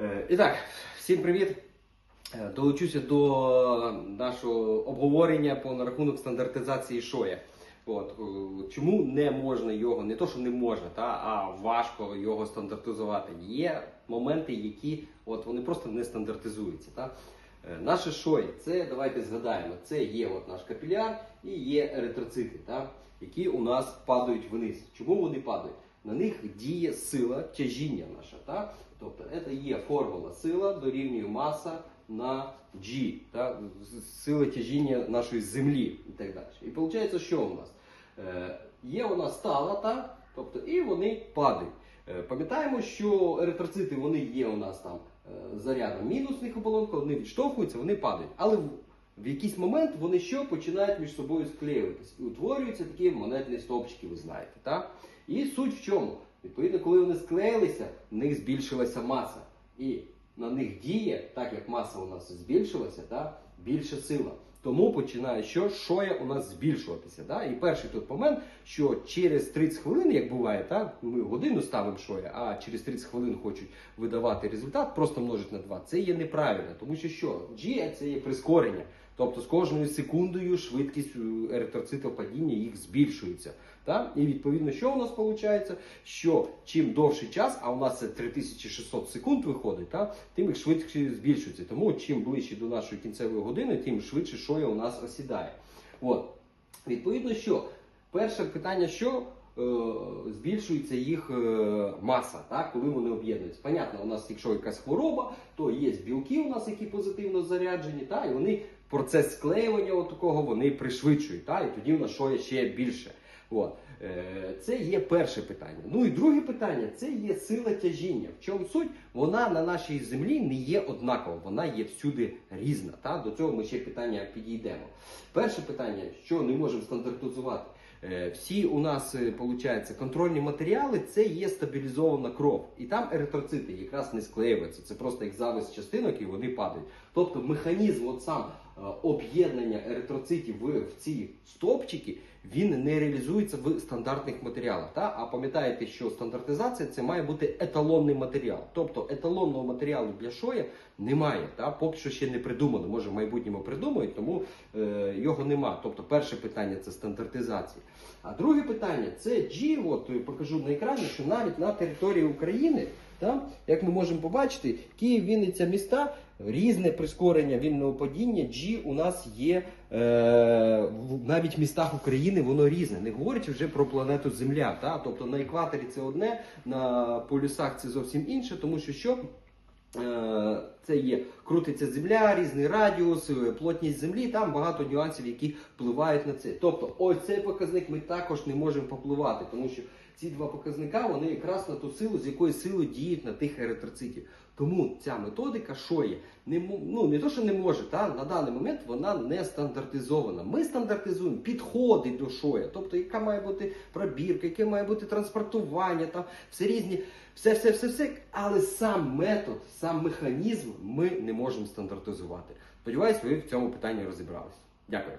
Е, І так, всім привіт! Е, Долучуся до нашого обговорення по на рахунок стандартизації шоя. От, е, чому не можна його, не то, що не можна, та, а важко його стандартизувати. Є моменти, які от, вони просто не стандартизуються. Та. Наше шоє, це давайте згадаємо, це є от наш капіляр і є еритроцити, та, які у нас падають вниз. Чому вони падають? На них діє сила тяжіння наша. Та? Тобто це є формула сила дорівнює маса на G, та? з- сила тяжіння нашої землі і так далі. І виходить, що у нас? Е, є нас стала, та? Тобто, і вони падають. Е, Пам'ятаємо, що еритроцити вони є у нас там е, зарядом мінусних оболонок, вони відштовхуються, вони падають. Але в, якийсь момент вони що починають між собою склеюватись. І утворюються такі монетні стовпчики, ви знаєте. Так? І суть в чому? Відповідно, коли вони склеїлися, в них збільшилася маса. І на них діє, так як маса у нас збільшилася, та, більша сила. Тому починає що? Шоя у нас збільшуватися. Да? І перший тут момент, що через 30 хвилин, як буває, та, ми годину ставимо шоя, а через 30 хвилин хочуть видавати результат, просто множить на 2. Це є неправильно, тому що що? G це є прискорення. Тобто з кожною секундою швидкість е, еритроцитопадіння їх збільшується. Та? І відповідно, що у нас виходить? Що чим довший час, а у нас це 3600 секунд виходить, та? тим їх швидше збільшується. Тому чим ближче до нашої кінцевої години, тим швидше шоя у нас осідає. От. Відповідно, що перше питання, що збільшується їх е, маса, так, коли вони об'єднуються. Понятно, у нас, якщо якась хвороба, то є білки у нас, які позитивно заряджені, та, і вони процес склеювання такого вони пришвидшують, та, і тоді у нас шоя ще більше. От. Е, Це є перше питання. Ну і друге питання це є сила тяжіння. В чому суть? Вона на нашій землі не є однакова, вона є всюди різна. Та? До цього ми ще питання підійдемо. Перше питання, що не можемо стандартизувати. Е, Всі у нас виходить, контрольні матеріали це є стабілізована кров. І там еритроцити якраз не склеюються. Це просто як завис частинок і вони падають. Тобто механізм, от сам е, об'єднання еритроцитів в, ці стовпчики, він не реалізується в стандартних матеріалах. Та? А пам'ятаєте, що стандартизація це має бути еталонний матеріал. Тобто еталонного матеріалу для шоя немає. Та? Поки що ще не придумано. Може в майбутньому придумають, тому е, його нема. Тобто перше питання це стандартизація. А друге питання це G, от е, покажу на екрані, що навіть на території України, та, як ми можемо побачити, Київ, Вінниця міста, різне прискорення вільного падіння G у нас є е, навіть в містах України, воно різне. Не говорячи вже про планету Земля. Да? Тобто на екваторі це одне, на полюсах це зовсім інше, тому що що? Е, Це є крутиться земля, різний радіус, е, плотність землі, там багато нюансів, які впливають на це. Тобто, ось цей показник ми також не можемо попливати, тому що ці два показника вони якраз на ту силу, з якої сили діють на тих еритроцитів. Тому ця методика, що є, не ну не то, що не може, та на даний момент вона не стандартизована. Ми стандартизуємо підходи до шоя, тобто яка має бути пробірка, яке має бути транспортування, там все різні, все, все, все, все. Але сам метод, сам механізм ми не можемо стандартизувати. Сподіваюсь, ви в цьому питанні розібралися. Дякую.